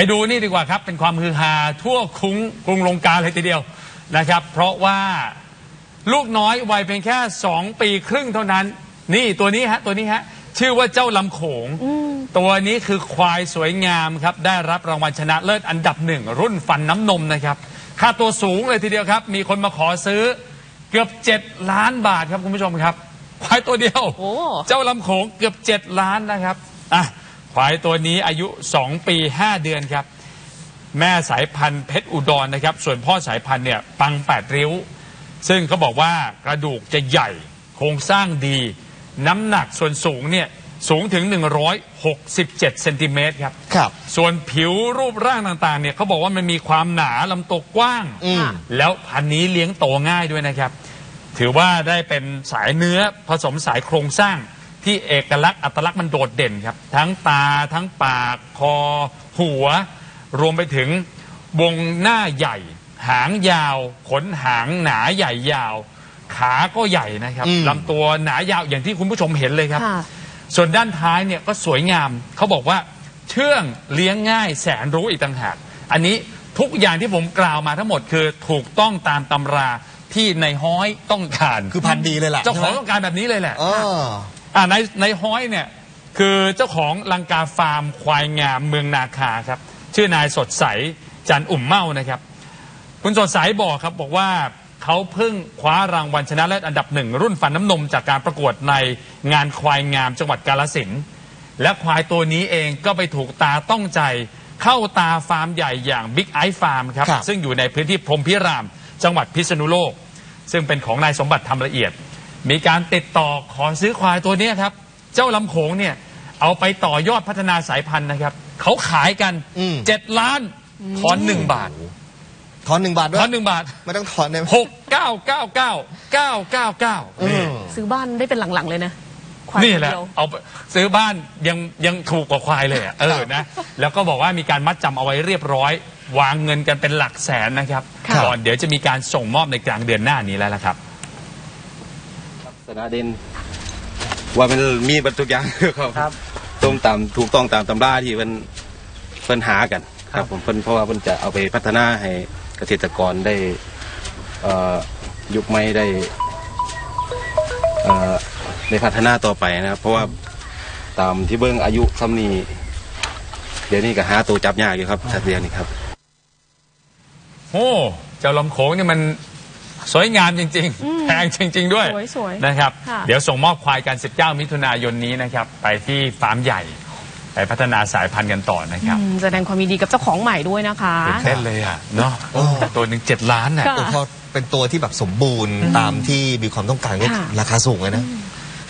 ไปดูนี่ดีกว่าครับ เป็นความฮือฮาทั่วคุ้งกรุงลงกาเลยทีเดียวนะครับ เพราะว่าลูกน้อยวัยเพียงแค่ 2 ปีครึ่งเท่านั้น นี่ตัวนี้ฮะตัวนี้ฮะชื่อว่าเจ้าลำโขง ตัวนี้คือควายสวยงามครับ ได้รับรางวัลชนะเลิศอันดับหนึ่งรุ่นฟันน้ำนมนะครับ ค่าตัวสูงเลยทีเดียวครับ มีคนมาขอซื้อเกือบ 7 ล้านบาทครับคุณผู้ชมครับ ควายตัวเดียวโอ้เจ้าลำโขงเกือบ 7 ล้านนะครับอะ ควายตัวนี้อายุ 2 ปี 5 เดือนครับ แม่สายพันธุ์เพชรอุดรนะครับ ส่วนพ่อสายพันธุ์เนี่ยปังแปดริ้ว ซึ่งเขาบอกว่ากระดูกจะใหญ่ โครงสร้างดี น้ำหนักส่วนสูงเนี่ยสูงถึง 167 เซนติเมตรครับ ครับ ส่วนผิวรูปร่างต่างๆ เนี่ยเขาบอกว่ามันมีความหนาลำตัวกว้าง อืม แล้วพันธุ์นี้เลี้ยงโตง่ายด้วยนะครับ ถือว่าได้เป็นสายเนื้อผสมสายโครงสร้าง ที่เอกลักษณ์อัตลักษณ์มันโดดเด่นครับ ทั้งตาทั้งปากคอ หัว รวมไปถึงวงหน้าใหญ่ หางยาว ขนหางหนาใหญ่ยาว ขาก็ใหญ่นะครับอืม ลำตัวหนายาวอย่างที่คุณผู้ชมเห็นเลยครับ ค่ะ ส่วนด้านท้ายเนี่ยก็สวยงาม เขาบอกว่า เชื่องเลี้ยงง่ายแสนรู้อีกต่างหาก อันนี้ทุกอย่างที่ผมกล่าวมาทั้งหมดคือถูกต้องตามตำราที่ในห้อยต้องการคือพันธุ์ดีเลยล่ะเจ้าของใช่ไหม ต้องการแบบนี้เลยแหละอ๋อ อ่าในในห้อยเนี่ยคือเจ้าของลังกาฟาร์มควายงามเมืองนาคาครับ ชื่อนายสดใสจันอุ่มเมานะครับ คุณสดใสบอกครับบอกว่าเขาเพิ่งคว้ารางวัลชนะเลิศอันดับหนึ่งรุ่นฟันน้ำนมจากการประกวดในงานควายงามจังหวัดกาลสินธุ์และควายตัวนี้เองก็ไปถูกตาต้องใจเข้าตาฟาร์มใหญ่อย่างบิ๊กไอฟาร์มครับครับ ซึ่งอยู่ในพื้นที่พรหมพิราม จังหวัดพิษณุโลก ซึ่งเป็นของนายสมบัติทำละเอียด มีการติดต่อขอซื้อควายตัวเนี้ยครับ เจ้าลำโขงเนี่ย เอาไปต่อยอดพัฒนาสายพันธุ์นะครับ เขาขายกันอืม เจ็ดล้านถอนหนึ่งบาทถอนหนึ่งบาทด้วถอยนหนึ่งบาทไม่ต้องถอนได้ไหมหกเก้าเก้าเก้าเก้าเก้าเก้าอืมซื้อบ้านได้เป็นหลังๆเลยนะควายนี่ตัวแหละเดียว เอาไปซื้อบ้านยังยังถูกกว่าควายเลยอะเออนะ แล้วก็บอกว่ามีการมัดจำเอาไว้เรียบร้อย วางเงินกันเป็นหลักแสนนะครับค่ะ ก่อนเดี๋ยวจะมีการส่งมอบในกลางเดือนหน้านี้แล้วละครับลัก ษณะเด่นว่ามันมีบรรทุกอย่างครับครับตรงตามถูกต้องตามตำราที่มันเพิ่นหากันครับผมเพิ่นเพราะว่าเพิ่นจะเอาไปพัฒนาให้เกษตรกรได้เอ่อยุคใหม่ได้เอ่อได้พัฒนาต่อไปนะครับ เพราะว่าตามที่เบิ้งอายุซ้ำนี้เดี๋ยวนี้ก็หาตัวจับยากอยู่ครับชัดเจนนี่ครับโอ้เจ้าลำโขงเนี่ยมัน สวยงามจริง อืมๆ แพงจริง ๆ ด้วยสวยๆนะครับ ค่ะ เดี๋ยวส่งมอบควายกัน 19 มิถุนายนนี้นะครับ ไปที่ฟาร์มใหญ่ ไปพัฒนาสายพันธุ์กันต่อนะครับอืมแสดงความยินดีกับเจ้าของใหม่ด้วยนะคะ ตื่นเต้นเลยอะเนาะโอ้ ตัวหนึ่งเจ็ดล้านน่ะ ค่ะ โอ้พอเป็นตัวที่แบบสมบูรณ์ตามที่มีความต้องการก็ค่ะ ราคาสูงเลยนะ